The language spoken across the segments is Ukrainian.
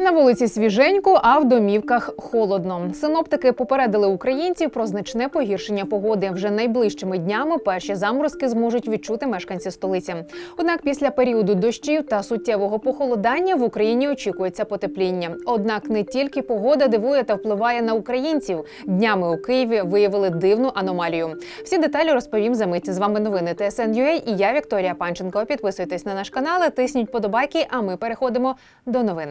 На вулиці свіженько, а в домівках холодно. Синоптики попередили українців про значне погіршення погоди. Вже найближчими днями перші заморозки зможуть відчути мешканці столиці. Однак після періоду дощів та суттєвого похолодання в Україні очікується потепління. Однак не тільки погода дивує та впливає на українців. Днями у Києві виявили дивну аномалію. Всі деталі розповім за мить. З вами новини ТСН.UA і я Вікторія Панченко. Підписуйтесь на наш канал, тисніть подобайки. А ми переходимо до новин.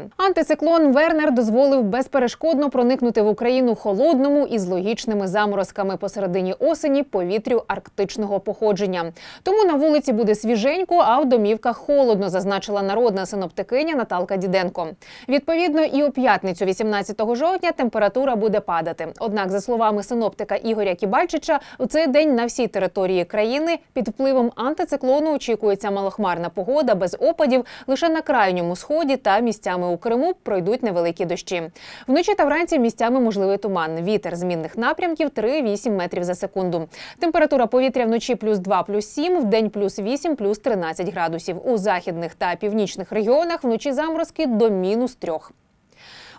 Антициклон Вернер дозволив безперешкодно проникнути в Україну холодному і з логічними заморозками посередині осені повітрю арктичного походження. Тому на вулиці буде свіженько, а в домівках холодно, зазначила народна синоптикиня Наталка Діденко. Відповідно, і у п'ятницю, 18 жовтня, температура буде падати. Однак, за словами синоптика Ігоря Кібальчича, у цей день на всій території країни під впливом антициклону очікується малохмарна погода без опадів лише на крайньому сході та місцями у Криму пройдуть невеликі дощі. Вночі та вранці місцями можливий туман. Вітер змінних напрямків 3-8 метрів за секунду. Температура повітря вночі плюс 2, плюс 7, в день плюс 8, плюс 13 градусів. У західних та північних регіонах вночі заморозки до мінус 3.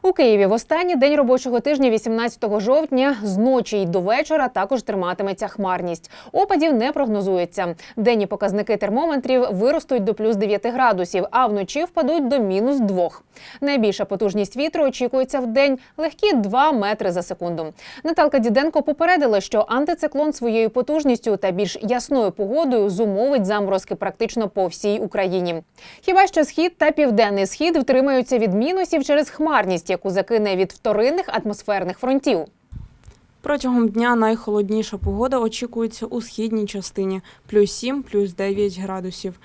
У Києві в останній день робочого тижня, 18 жовтня, з ночі й до вечора також триматиметься хмарність. Опадів не прогнозується. Денні показники термометрів виростуть до плюс 9 градусів, а вночі впадуть до мінус 2. Найбільша потужність вітру очікується в день легкі 2 метри за секунду. Наталка Діденко попередила, що антициклон своєю потужністю та більш ясною погодою зумовить заморозки практично по всій Україні. Хіба що схід та південний схід втримаються від мінусів через хмарність, яку закине від вторинних атмосферних фронтів. Протягом дня найхолодніша погода очікується у східній частині плюс 7, плюс 9 градусів.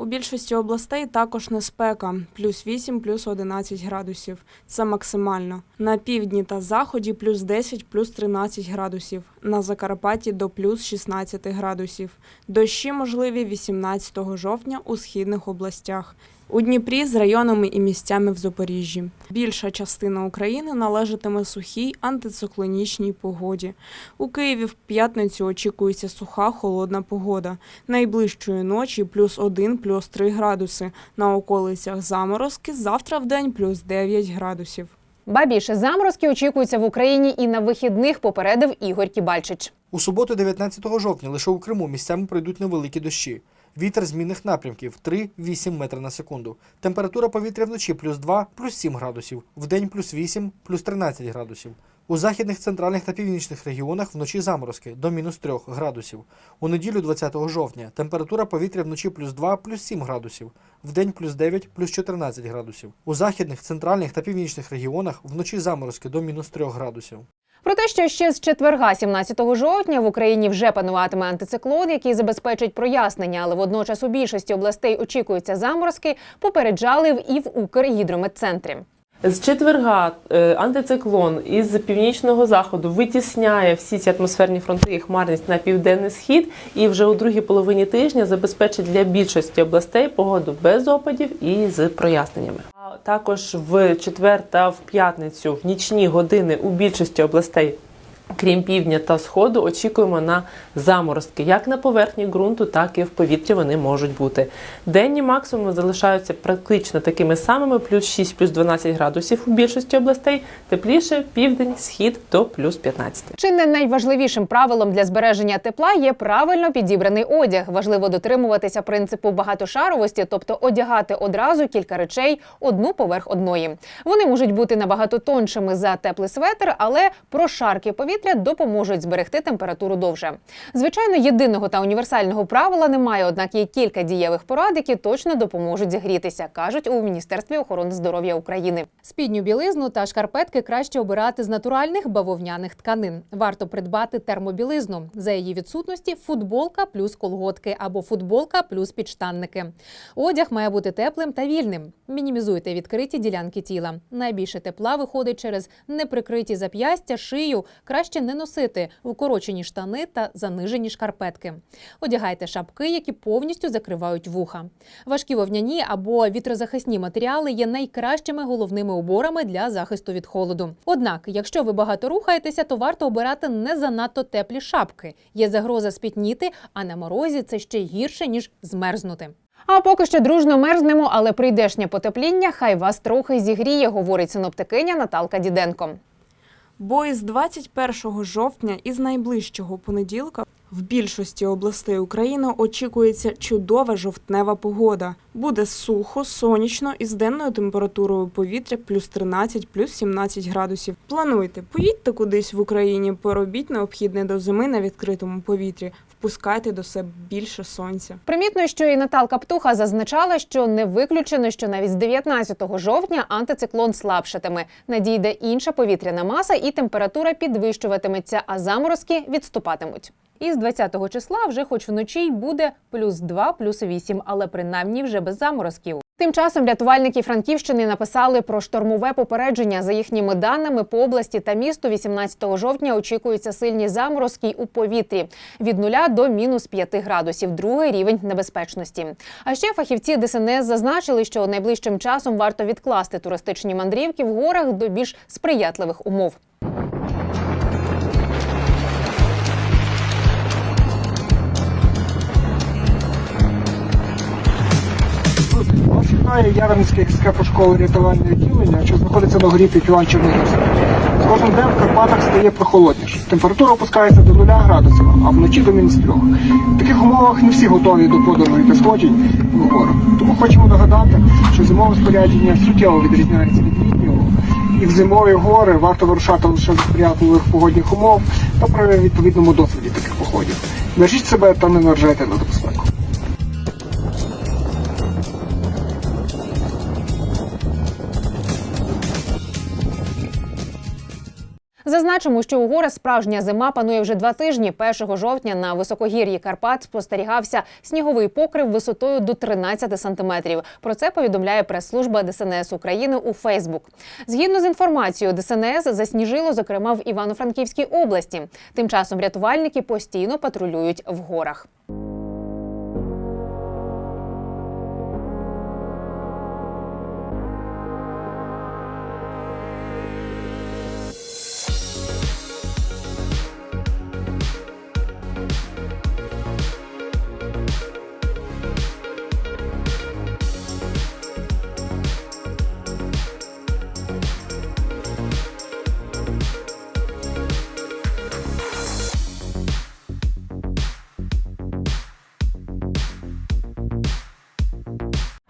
У більшості областей також неспека плюс 8, плюс 11 градусів. Це максимально. На півдні та заході плюс 10, плюс 13 градусів. На Закарпатті до плюс 16 градусів. Дощі можливі 18 жовтня у східних областях. У Дніпрі з районами і місцями в Запоріжжі. Більша частина України належатиме сухій антициклонічній погоді. У Києві в п'ятницю очікується суха холодна погода. Найближчої ночі плюс 1, плюс 3 градуси. На околицях заморозки завтра в день плюс 9 градусів. Ба більше заморозки очікуються в Україні і на вихідних, попередив Ігор Кібальчич. У суботу, 19 жовтня, лише у Криму місцями пройдуть невеликі дощі. Вітер змінних напрямків 3-8 метри на секунду. Температура повітря вночі плюс 2, плюс 7 градусів, вдень плюс 8, плюс 13 градусів. У західних, центральних та північних регіонах вночі заморозки до мінус 3 градусів. У неділю 20 жовтня температура повітря вночі плюс 2, плюс 7 градусів, вдень плюс 9, плюс 14 градусів. У західних, центральних та північних регіонах вночі заморозки до мінус 3 градусів. Про те, що ще з четверга, 17 жовтня, в Україні вже пануватиме антициклон, який забезпечить прояснення, але водночас у більшості областей очікуються заморозки, попереджали в і в Укргідрометцентрі. З четверга е, антициклон із північного заходу витісняє всі ці атмосферні фронти і хмарність на південний схід, і вже у другій половині тижня забезпечить для більшості областей погоду без опадів і з проясненнями. А також в четвер та в п'ятницю в нічні години у більшості областей. Крім півдня та сходу, очікуємо на заморозки. Як на поверхні ґрунту, так і в повітрі вони можуть бути. Денні максимуми залишаються практично такими самими: плюс 6, плюс 12 градусів у більшості областей. Тепліше південь, схід до плюс 15. Чи не найважливішим правилом для збереження тепла є правильно підібраний одяг. Важливо дотримуватися принципу багатошаровості, тобто одягати одразу кілька речей одну поверх одної. Вони можуть бути набагато тоншими за теплий светр, але прошарки повітря допоможуть зберегти температуру довше. Звичайно, єдиного та універсального правила немає, однак є кілька дієвих порад, які точно допоможуть зігрітися, кажуть у міністерстві охорони здоров'я України. Спідню білизну та шкарпетки краще обирати з натуральних бавовняних тканин. Варто придбати термобілизну. За її відсутності футболка плюс колготки або футболка плюс підштанники. Одяг має бути теплим та вільним. Мінімізуйте відкриті ділянки тіла. Найбільше тепла виходить через неприкриті зап'ястя, шию. Краще не носити укорочені штани та занижені шкарпетки. Одягайте шапки, які повністю закривають вуха. Важкі вовняні або вітрозахисні матеріали є найкращими головними уборами для захисту від холоду. Однак, якщо ви багато рухаєтеся, то варто обирати не занадто теплі шапки. Є загроза спітніти, а на морозі це ще гірше ніж змерзнути. А поки що дружно мерзнемо, але прийдешнє потепління хай вас трохи зігріє, говорить синоптикиня Наталка Діденко. Бо із 21 жовтня із найближчого понеділка в більшості областей України очікується чудова жовтнева погода. Буде сухо, сонячно і з денною температурою повітря плюс 13, плюс 17 градусів. Плануйте, поїдьте кудись в Україні, поробіть необхідне до зими на відкритому повітрі, впускайте до себе більше сонця. Примітно, що і Наталка Птуха зазначала, що не виключено, що навіть з 19 жовтня антициклон слабшатиме. Надійде інша повітряна маса, і температура підвищуватиметься, а заморозки відступатимуть. І з 20-го числа вже хоч вночі й буде плюс 2, плюс 8, але принаймні вже без заморозків. Тим часом рятувальники Франківщини написали про штормове попередження. За їхніми даними, по області та місту 18 жовтня очікуються сильні заморозки у повітрі від 0 до мінус 5 градусів. Другий рівень небезпечності. А ще фахівці ДСНС зазначили, що найближчим часом варто відкласти туристичні мандрівки в горах до більш сприятливих умов. Вас вітає Яремське гірське школи рятувальне відділення, що знаходиться на горі Пітюан Чернігівський. З кожним днем в Карпатах стає прохолодніше. Температура опускається до 0 градусів, а вночі до мінус 3. В таких умовах не всі готові до подорожей та сходжень в гори. Тому хочемо нагадати, що зимове спорядження суттєво відрізняється від літнього. І в зимові гори варто вирушати лише за сприятливих погодних умов та при відповідному досвіді таких походів. Бережіть себе та не наражайте на безпеку. Зазначимо, що у гори справжня зима панує вже два тижні. 1 жовтня на високогір'ї Карпат спостерігався сніговий покрив висотою до 13 сантиметрів. Про це повідомляє прес-служба ДСНС України у Фейсбук. Згідно з інформацією, ДСНС засніжило, зокрема в Івано-Франківській області. Тим часом рятувальники постійно патрулюють в горах.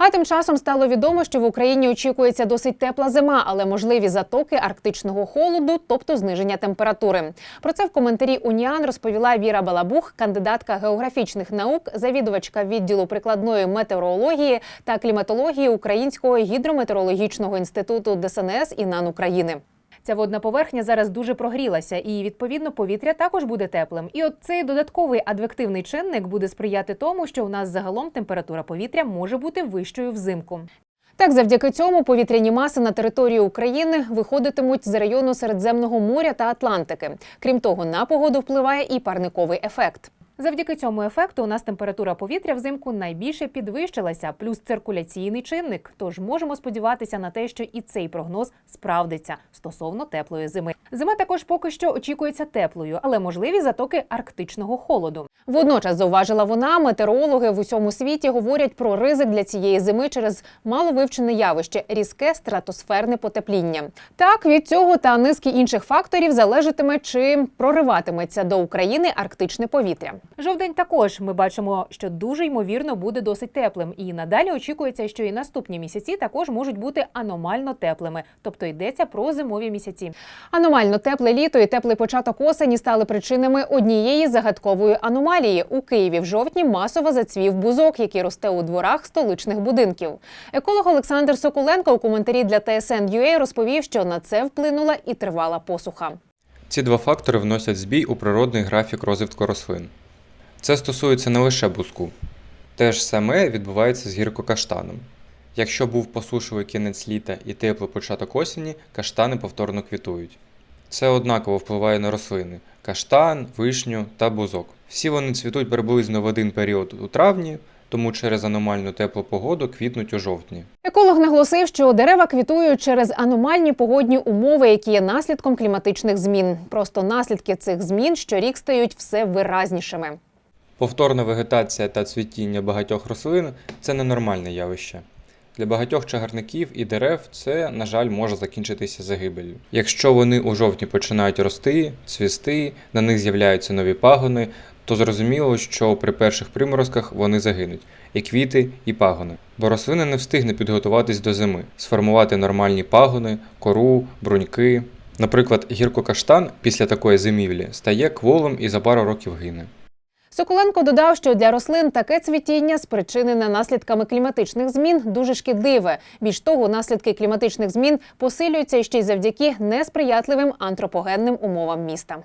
А тим часом стало відомо, що в Україні очікується досить тепла зима, але можливі затоки арктичного холоду, тобто зниження температури. Про це в коментарі Уніан розповіла Віра Балабух, кандидатка географічних наук, завідувачка відділу прикладної метеорології та кліматології Українського гідрометеорологічного інституту ДСНС і НАН України. Ця водна поверхня зараз дуже прогрілася, і відповідно повітря також буде теплим. І от цей додатковий адвективний чинник буде сприяти тому, що у нас загалом температура повітря може бути вищою взимку. Так, завдяки цьому повітряні маси на території України виходитимуть з району Середземного моря та Атлантики. Крім того, на погоду впливає і парниковий ефект. Завдяки цьому ефекту у нас температура повітря взимку найбільше підвищилася, плюс циркуляційний чинник. Тож можемо сподіватися на те, що і цей прогноз справдиться стосовно теплої зими. Зима також поки що очікується теплою, але можливі затоки арктичного холоду. Водночас зауважила вона, метеорологи в усьому світі говорять про ризик для цієї зими через маловивчене явище різке стратосферне потепління. Так від цього та низки інших факторів залежатиме, чи прориватиметься до України арктичне повітря. Жовдень також ми бачимо, що дуже ймовірно буде досить теплим, і надалі очікується, що і наступні місяці також можуть бути аномально теплими, тобто йдеться про зимові місяці. Аномально тепле літо і теплий початок осені стали причинами однієї загадкової аномалії. У Києві в жовтні масово зацвів бузок, який росте у дворах столичних будинків. Еколог Олександр Соколенко у коментарі для TSN.ua розповів, що на це вплинула і тривала посуха. Ці два фактори вносять збій у природний графік розвитку рослин. Це стосується не лише буску. Те ж саме відбувається з гіркокаштаном. Якщо був посушливий кінець літа і теплий початок осені, каштани повторно квітують. Це однаково впливає на рослини каштан, вишню та бузок. Всі вони цвітуть приблизно в один період у травні, тому через аномальну теплу погоду квітнуть у жовтні. Еколог наголосив, що дерева квітують через аномальні погодні умови, які є наслідком кліматичних змін. Просто наслідки цих змін щорік стають все виразнішими. Повторна вегетація та цвітіння багатьох рослин це ненормальне явище. Для багатьох чагарників і дерев це, на жаль, може закінчитися загибелью. Якщо вони у жовтні починають рости, цвісти, на них з'являються нові пагони, то зрозуміло, що при перших приморозках вони загинуть і квіти, і пагони. Бо рослина не встигне підготуватись до зими, сформувати нормальні пагони, кору, бруньки. Наприклад, гіркокаштан після такої зимівлі стає кволим і за пару років гине. Соколенко додав, що для рослин таке цвітіння, спричинене наслідками кліматичних змін, дуже шкідливе. Більш того, наслідки кліматичних змін посилюються ще й завдяки несприятливим антропогенним умовам міста.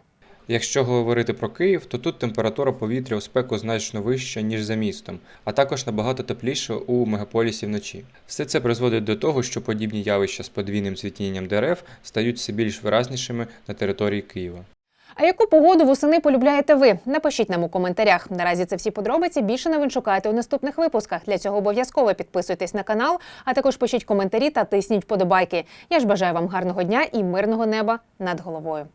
Якщо говорити про Київ, то тут температура повітря у спеку значно вища, ніж за містом, а також набагато тепліше у мегаполісі вночі. Все це призводить до того, що подібні явища з подвійним цвітінням дерев стають все більш виразнішими на території Києва. А яку погоду восени полюбляєте ви? Напишіть нам у коментарях. Наразі це всі подробиці. Більше новин шукайте у наступних випусках. Для цього обов'язково підписуйтесь на канал, а також пишіть коментарі та тисніть вподобайки. Я ж бажаю вам гарного дня і мирного неба над головою.